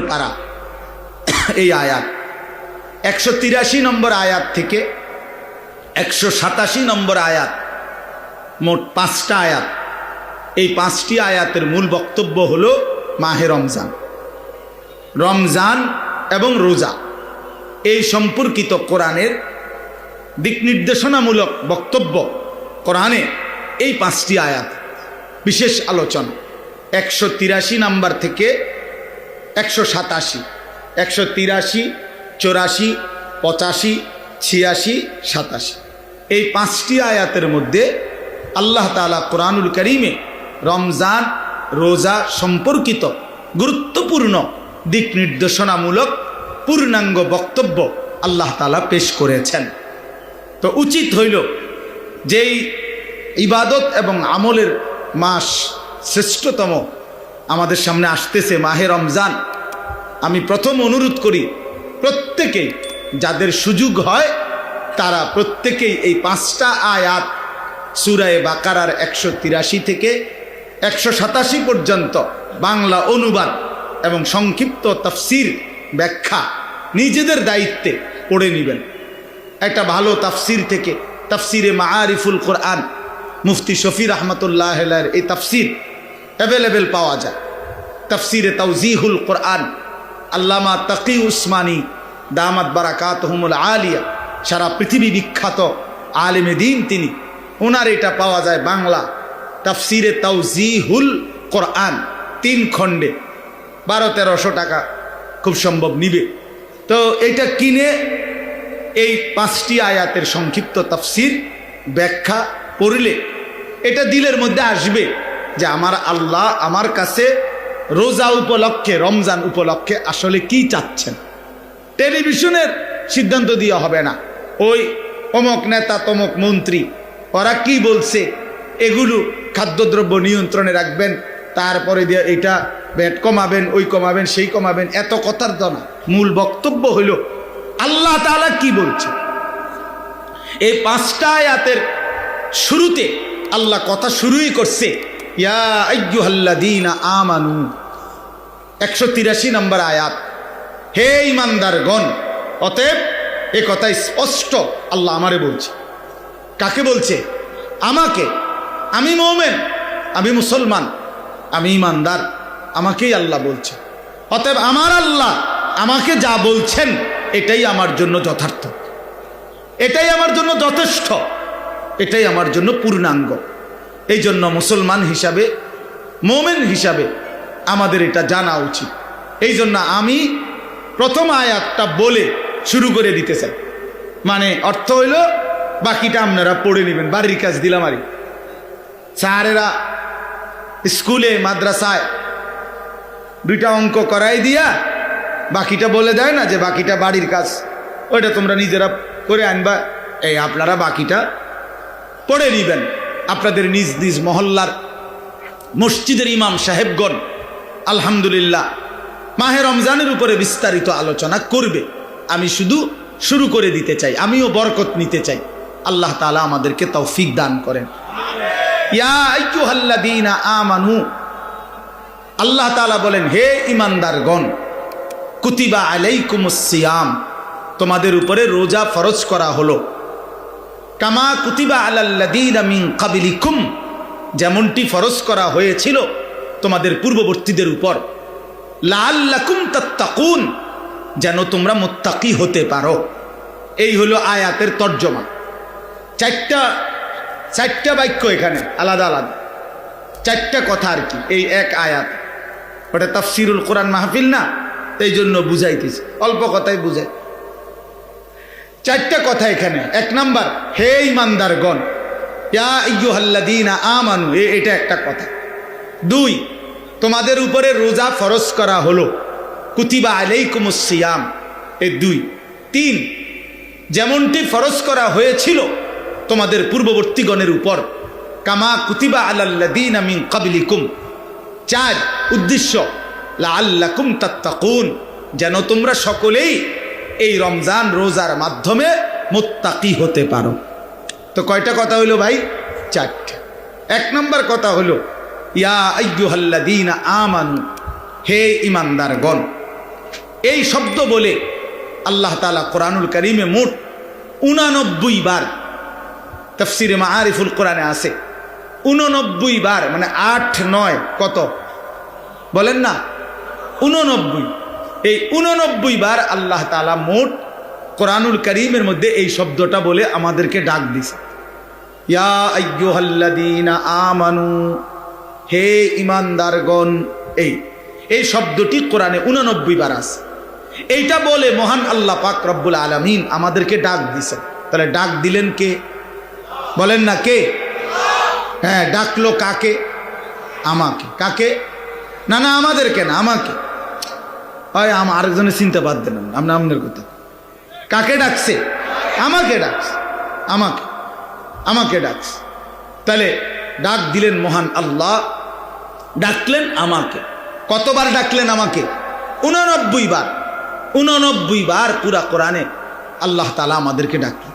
পারা। এই আয়াত। একশো তিরাশি নম্বর আয়াত থেকে একশো সাতাশি নম্বর আয়াত, মোট পাঁচটা আয়াত। এই পাঁচটি আয়াতের মূল বক্তব্য হলো মাহে রমজান। রমজান এবং রোজা। এই সম্পর্কিত কোরআনের দিক নির্দেশনামূলক বক্তব্য কোরআনে এই পাঁচটি আয়াত। বিশেষ আলোচনা। একশো তিরাশি নাম্বার থেকে একশো সাতাশি, একশো তিরাশি, চৌরাশি, পঁচাশি, ছিয়াশি, সাতাশি। এই পাঁচটি আয়াতের মধ্যে আল্লাহ তালা কোরআনুল করিমে রমজান, রোজা সম্পর্কিত গুরুত্বপূর্ণ দিক নির্দেশনামূলক পূর্ণাঙ্গ বক্তব্য আল্লাহ তালা পেশ করেছেন। তো উচিত হইল যেই ইবাদত এবং আমলের মাস শ্রেষ্ঠতম আমাদের সামনে আসতেছে মাহে রমজান। আমি প্রথম অনুরোধ করি প্রত্যেকেই যাদের সুযোগ হয়, তারা প্রত্যেকেই এই পাঁচটা আয়াত সুরায় বাকারার একশো তিরাশি থেকে একশো সাতাশি পর্যন্ত বাংলা অনুবাদ এবং সংক্ষিপ্ত তফসির ব্যাখ্যা নিজেদের দায়িত্বে পড়ে নেবেন। একটা ভালো তাফসির থেকে তাফসিরে মাআরিফুল কোরআন মুফতি শফি রহমতুল্লাহ এই তাফসির অ্যাভেলেবেল পাওয়া যায়। তাফসিরে তাউজিহুল কোরআন, আল্লামা তকি উসমানী, দামাত বারাকাত হুমুল আলিয়া, সারা পৃথিবী বিখ্যাত আলেমে দিন তিনি। ওনার এটা পাওয়া যায় বাংলা। তাফসিরে তাউজিহুল কোরআন, তিন খণ্ডে। বারো, তেরোশো টাকা খুব সম্ভব নিবে। তো এটা কিনে এই পাঁচটি আয়াতের সংক্ষিপ্ত তাফসির ব্যাখ্যা পড়লে এটা দিলের মধ্যে আসবে। যে আমার আল্লাহ আমার কাছে রোজা উপলক্ষে, রমজান উপলক্ষে আসলে কি চাচ্ছেন? টেলিভিশনের সিদ্ধান্ত দিয়ে হবে না। ওই অমক নেতা, তমক মন্ত্রী, ওরা কি বলছে? এগুলো খাদ্যদ্রব্য নিয়ন্ত্রণে রাখবেন, তারপরে দিয়ে এটা ব্যাট কমাবেন, ওই কমাবেন, সেই কমাবেন, এত কথার তো না। মূল বক্তব্য হইল, আল্লাহ তাআলা কি বলছে? এই পাঁচটা আয়াতের শুরুতে আল্লাহ কথা শুরুই করছে। ইয়া আমানু। একশো তিরাশি নম্বর আয়াত। হে ইমানদারগণ অতএব এ কথা স্পষ্ট আল্লাহ আমারে বলছে। কাকে বলছে? আমাকে। আমি মোমেন, আমি মুসলমান, আমি ইমানদার আমাকেই আল্লাহ বলছে। অতএব আমার আল্লাহ আমাকে যা বলছেন, এটাই আমার জন্য যথার্থ। এটাই আমার জন্য যথেষ্ট। এটাই আমার জন্য পূর্ণাঙ্গ। এই জন্য মুসলমান হিসাবে, মোমেন হিসাবে আমাদের এটা জানা উচিত। এই জন্য আমি প্রথম আয়াতটা বলে শুরু করে দিতে চাই। মানে অর্থ হইল, বাকিটা আপনারা পড়ে নেবেন। বাড়ির কাজ দিলাম আরই স্যারেরা স্কুলে, মাদ্রাসায় দুইটা অঙ্ক করাই দিয়া বাকিটা বলে দেয় না যে বাকিটা বাড়ির কাজ। ওইটা তোমরা নিজেরা করে আনবা। এই আপনারা বাকিটা পড়ে নিবেন। আপনাদের নিজ নিজ মহল্লার মসজিদের ইমাম সাহেবগণ, আলহামদুলিল্লাহ, মাহে রমজানের উপরে বিস্তারিত আলোচনা করবে। আমি শুধু শুরু করে দিতে চাই, আমিও বরকত নিতে চাই। আল্লাহ তালা আমাদেরকে তৌফিক দান করেন। আল্লাহ তালা বলেন, হে ইমানদারগণ কুতিবা আলাইকুমুস সিয়াম, তোমাদের উপরে রোজা ফরজ করা হলো। কামা কুতিবা আলাল্লাযীনা মিন কাবলিকুম যেমনটি ফরজ করা হয়েছিল তোমাদের পূর্ববর্তীদের উপর। লাআল্লাকুম তাত্তাকুন, যেন তোমরা মোত্তাকি হতে পারো। এই হলো আয়াতের তর্জমা। চারটা চারটা বাক্য এখানে, আলাদা আলাদা। চারটা কথা আর কি, এই এক আয়াত। ওটা তাফসিরুল কোরআন মাহফিল না? এই জন্য বুঝাইতেছি। অল্প কথাই বুঝাই। চারটা কথা এখানে। এক নাম্বার, হে ইমানদারগণ আমানু এটা একটা কথা। দুই, তোমাদের উপরে রোজা ফরজ করা হলো। কুতিবা আলাইকুমুস সিয়াম, এ দুই। তিন, যেমনটি ফরজ করা হয়েছিল তোমাদের পূর্ববর্তীগণের উপর, কামা কুতিবা আলাল্লাদিন মিন কাবলিকুম চার, উদ্দেশ্য লা আল্লাকুম তাত্তাকুন, যেন তোমরা সকলেই এই রমজান রোজার মাধ্যমে মোত্তাকি হতে পারো। তো কয়টা কথা হইল ভাই? চারটে। এক নম্বর কথা হলো, ইয়া আইয়ুহাল্লাদিন আমানু, হে ইমানদারগণ এই শব্দ বলে আল্লাহ তালা কোরআনুল করিমে মোট উনানব্বই বার তফসিরে আরিফুল কোরআনে আছে। উননব্বই বার মানে আট, নয়, কত? বলেন না, উননব্বই। এই উননব্বই বার আল্লাহ তালা মোট কোরআনুল করিমের মধ্যে এই শব্দটা বলে আমাদেরকে ডাক দিছে। ইয়া আমানু, হে ইমানদারগণ এই এই শব্দটি কোরআনে উননব্বই বার আছে। এইটা বলে মহান আল্লাহ পাক রব্বুল আলমিন আমাদেরকে ডাক দিছে তাহলে ডাক দিলেন কে? বলেন না কে? হ্যাঁ ডাকলো কাকে? আমাকে। কাকে? না না, আমাদেরকে না, আমাকে। হয় আম আরেকজনের চিনতে বাদ দেন আপনি। আপনার কথা। কাকে ডাকছে? আমাকে ডাকছে। আমাকে। আমাকে ডাকছে। তাহলে ডাক দিলেন মহান আল্লাহ। ডাকলেন আমাকে। কতবার ডাকলেন আমাকে? উননব্বই বার। উননব্বই বার পুরা কোরআনে আল্লাহ তালা আমাদেরকে ডাকলেন।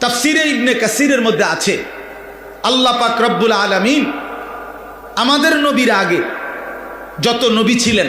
তাফসিরে ইবনে কাসিরের মধ্যে আছে, আল্লাহ পাক রব্বুল আলমিন আমাদের নবীর আগে যত নবী ছিলেন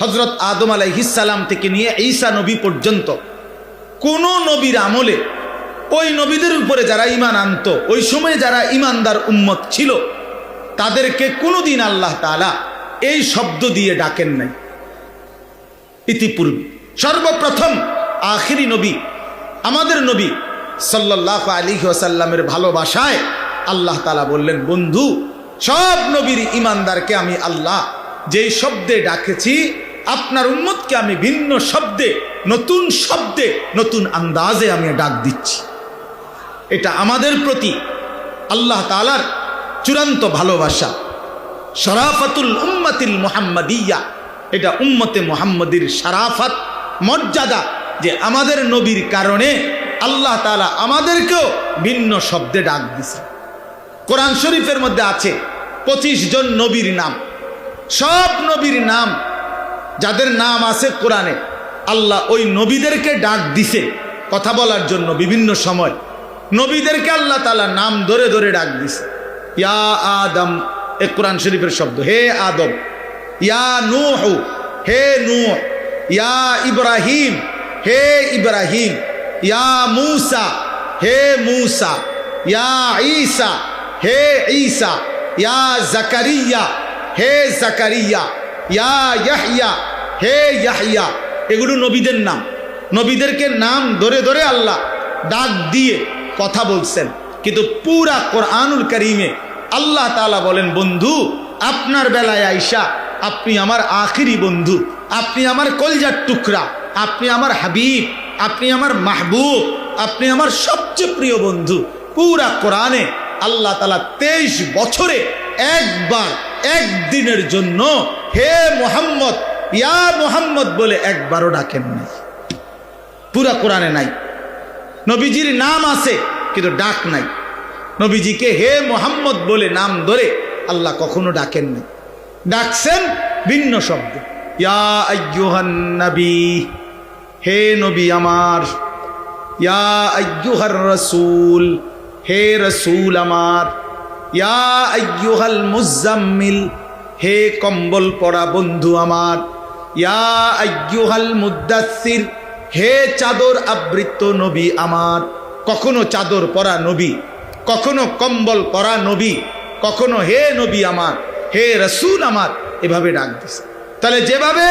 হজরত আদম আলাইহিসাল্লাম থেকে নিয়ে ঈসা নবী পর্যন্ত, কোন নবীর আমলে ওই নবীদের উপরে যারা ইমান আনত, ওই সময়ে যারা ইমানদার উম্মত ছিল, তাদেরকে কোনোদিন আল্লাহ তালা এই শব্দ দিয়ে ডাকেন নাই। ইতিপূর্বে সর্বপ্রথম আখিরি নবী, আমাদের নবী সাল্লাহ আলী ওসাল্লামের ভালোবাসায় আল্লাহ তালা বললেন, বন্ধু, সব নবীর ইমানদারকে আমি আল্লাহ যেই শব্দে ডাকেছি আপনার উন্মতকে আমি ভিন্ন শব্দে, নতুন শব্দে, নতুন আন্দাজে আমি ডাক দিচ্ছি। এটা আমাদের প্রতি আল্লাহ তালার চূড়ান্ত ভালোবাসা। শরাফাতুল উম্মাতিল মোহাম্মদিয়া, এটা উম্মতে মোহাম্মদীর সারাফাত মর্যাদা যে আমাদের নবীর কারণে আল্লাহ তালা আমাদেরকেও ভিন্ন শব্দে ডাক দিছে কোরআন শরীফের মধ্যে আছে, পঁচিশ জন নবীর নাম। সব নবীর নাম যাদের নাম আছে কোরআনে। আল্লাহ ওই নবীদেরকে ডাক দিছে কথা বলার জন্য বিভিন্ন সময়। নবীদেরকে আল্লাহ তালা নাম ধরে ধরে ডাক দিছে। ইয়া আদম, এ কোরআন শরীফের শব্দ, হে আদম। ইয়া নু নূহ, হে নূহ। ইয়া ইব্রাহিম, হে ইব্রাহিম। ইয়া মূসা, হে মূসা। ইয়া ঈসা, হে ঈসা। ইয়া জাকারিয়া, হে জাকারিয়া। ইয়া ইয়াহইয়া হে ইয়াহইয়া এগুলো নবীদের নাম। নবীদেরকে নাম ধরে ধরে আল্লাহ ডাক দিয়ে কথা বলছেন। কিন্তু পুরা কোরআনুল করিমে আল্লাহ তালা বলেন, বন্ধু, আপনার বেলায় আইসা আপনি আমার আখিরি বন্ধু, আপনি আমার কলজার টুকরা, আপনি আমার হাবিব, আপনি আমার মাহবুব, আপনি আমার সবচেয়ে প্রিয় বন্ধু। পুরা কোরআনে আল্লাহ তালা তেইশ বছরে একবার, একদিনের জন্য হে মোহাম্মদ ইয়া মোহাম্মদ বলে একবারও ডাকেন নাই। পুরা কোরআনে নাই। নবীজির নাম আছে, কিন্তু ডাক নাই। নবীজিকে হে মোহাম্মদ বলে নাম ধরে আল্লাহ কখনো ডাকেন নাই। ডাকছেন ভিন্ন শব্দ। ইয়া আয়্যুহান নবী, হে নবী আমার। ইয়া আয়্যুহার রসুল, হে রসুল আমার। ইয়া আয়্যুহাল মুজাম্মিল, হে কম্বল পরা বন্ধু আমার। মুদাসির হে চাদর আবৃত নবী আমার, কখনো চাদর পরা নবী, কখনো কম্বল পরা নবী, কখনো হে নবী আমার, হে রসুল আমার, এভাবে ডাক দিছে। তাহলে যেভাবে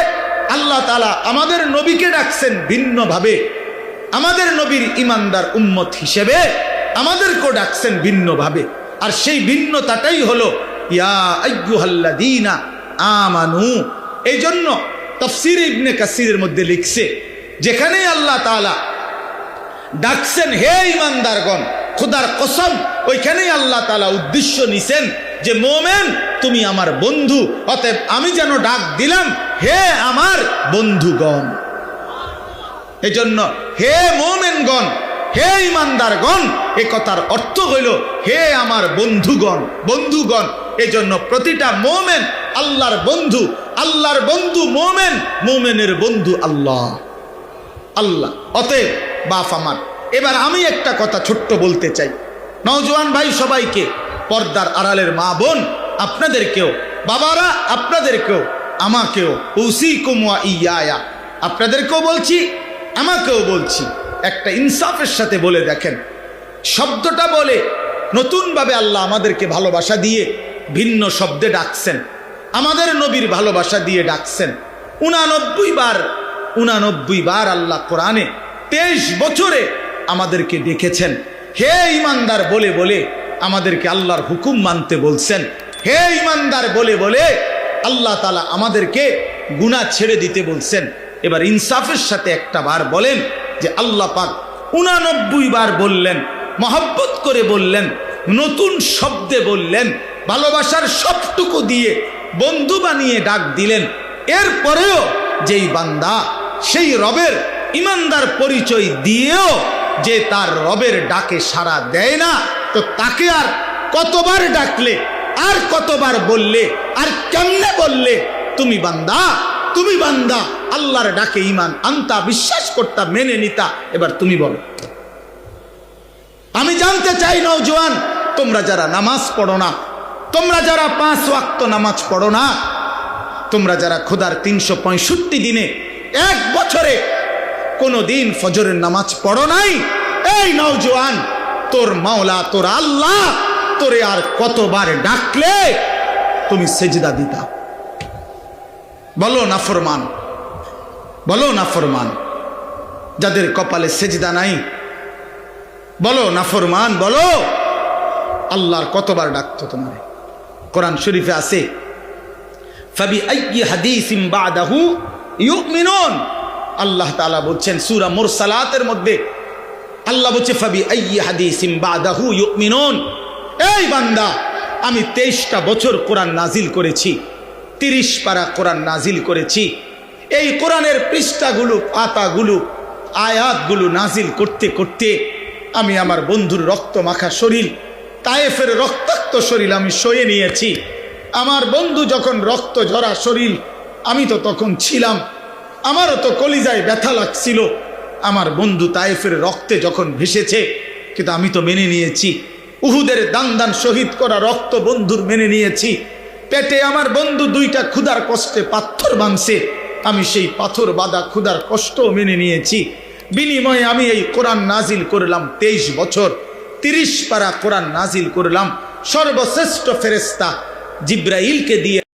আল্লাহ তালা আমাদের নবীকে ডাকছেন ভিন্নভাবে, আমাদের নবীর ইমানদার উম্মত হিসেবে আমাদেরকেও ডাকছেন ভিন্নভাবে। আর সেই ভিন্নতাটাই হলো, ইয়া আয়্যুহাল্লাদিনা আমানু এই জন্য তফসির ইবনে কাসিরের মধ্যে লিখছে, যেখানেই আল্লাহ তালা ডাকছেন, হে ইমানদারগণ খুদার কসম, ওইখানেই আল্লাহ তালা উদ্দেশ্য নিছেন যে, মোমেন, তুমি আমার বন্ধু, অতএব আমি যেন ডাক দিলাম, হে আমার বন্ধুগণ। এই জন্য হে মোমেনগণ, হে ইমানদারগণ এ কথার অর্থ হইল, হে আমার বন্ধুগণ বন্ধুগণ এই জন্য প্রতিটা মোমেন আল্লাহর বন্ধু আল্লাহর বন্ধু মোমেন, মোমেনের বন্ধু আল্লাহ। আল্লাহ, অতএব বাপ আমার, এবার আমি একটা কথা ছোট্ট বলতে চাই। নওজোয়ান ভাই সবাইকে, পর্দার আড়ালের মা বোন, আপনাদেরকেও, বাবারা আপনাদেরকেও, আমাকেও উসি কুমুয়া ইয়া আপনাদেরকেও বলছি, আমাকেও বলছি, একটা ইনসাফের সাথে বলে দেখেন। শব্দটা বলে নতুনভাবে আল্লাহ আমাদেরকে ভালোবাসা দিয়ে ভিন্ন শব্দে ডাকছেন। আমাদের নবীর ভালোবাসা দিয়ে ডাকছেন। উনানব্বই বার উনানব্বই বার আল্লাহ কোরআনে তেইশ বছরে আমাদেরকে ডেকেছেন। হে ইমানদার বলে বলে আমাদেরকে আল্লাহর হুকুম মানতে বলছেন। হে ইমানদার বলে বলে আল্লাহ তালা আমাদেরকে গুণা ছেড়ে দিতে বলছেন। এবার ইনসাফের সাথে একটা বার বলেন যে আল্লাহ পাক উনানব্বই বার বললেন, মহব্বত করে বললেন, নতুন শব্দে বললেন, ভালোবাসার সবটুকু দিয়ে বন্ধু বানিয়ে ডাক দিলেন। এরপরেও যেই বান্দা, সেই রবের ইমানদার পরিচয় দিয়েও যে তার রবের ডাকে সাড়া দেয় না, তো তাকে আর কতবার ডাকলে, আর কতবার বললে, আর কেমনে বললে, তুমি বান্দা তুমি বান্দা, আল্লাহর ডাকে ইমান আনতা, বিশ্বাস করতা, মেনে নিতা, এবার তুমি বলো। আমি জানতে চাই নৌজওয়ান তোমরা যারা নামাজ পড়ো না তোমরা যারা পাঁচ ওয়াক্ত নামাজ পড়ো না, তোমরা যারা খোদার তিনশো পঁয়ষট্টি দিনে এক বছরে কোনো দিন ফজরের নামাজ পড়ো নাই, এই নৌজওয়ান তোর মাওলা, তোর আল্লাহ, তোরে আর কতবার ডাকলে তুমি সেজদা দিতা। বলো না ফরমান, বলো না ফরমান, যাদের কপালে সেজদা নাই, বলো নাফরমান বলো আল্লাহর কতবার ডাকতো তোমার? কোরআন শরীফে আছে। ফাবি হাদিসিম বাদাহু ইউমিনুন। আল্লাহ তাআলা বলছেন, সূরা মুরসালাতের মধ্যে আল্লাহ বলছে ফাবি হাদিসিম বাদাহু ইউমিনুন। এই বান্দা, আমি তেইশটা বছর কোরআন নাজিল করেছি, তিরিশ পারা কোরআন নাজিল করেছি। এই কোরআনের পৃষ্ঠাগুলো, পাতাগুলো, আয়াতগুলো নাজিল করতে করতে আমি আমার বন্ধুর রক্ত মাখা শরীর তায়েফের রক্তাক্ত শরীর আমি সয়ে নিয়েছি। আমার বন্ধু যখন রক্ত ঝরা শরীর, আমি তো তখন ছিলাম। আমারও তো কলিজায় ব্যথা লাগছিল। আমার বন্ধু তায়েফের রক্তে যখন ভেসেছে, কিন্তু আমি তো মেনে নিয়েছি। উহুদের দান দান শহীদ করা রক্ত বন্ধুর মেনে নিয়েছি। পেটে আমার বন্ধু দুইটা ক্ষুধার কষ্টে পাথর ভাঙছে আমি সেই পাথর বাঁধা ক্ষুধার কষ্টও মেনে নিয়েছি। বিনিময়ে আমি এই কোরআন নাজিল করলাম তেইশ বছর। তিরিশ পারা কোরআন নাজিল করলাম। সর্বশ্রেষ্ঠ ফেরেস্তা জিব্রাইলকে দিয়ে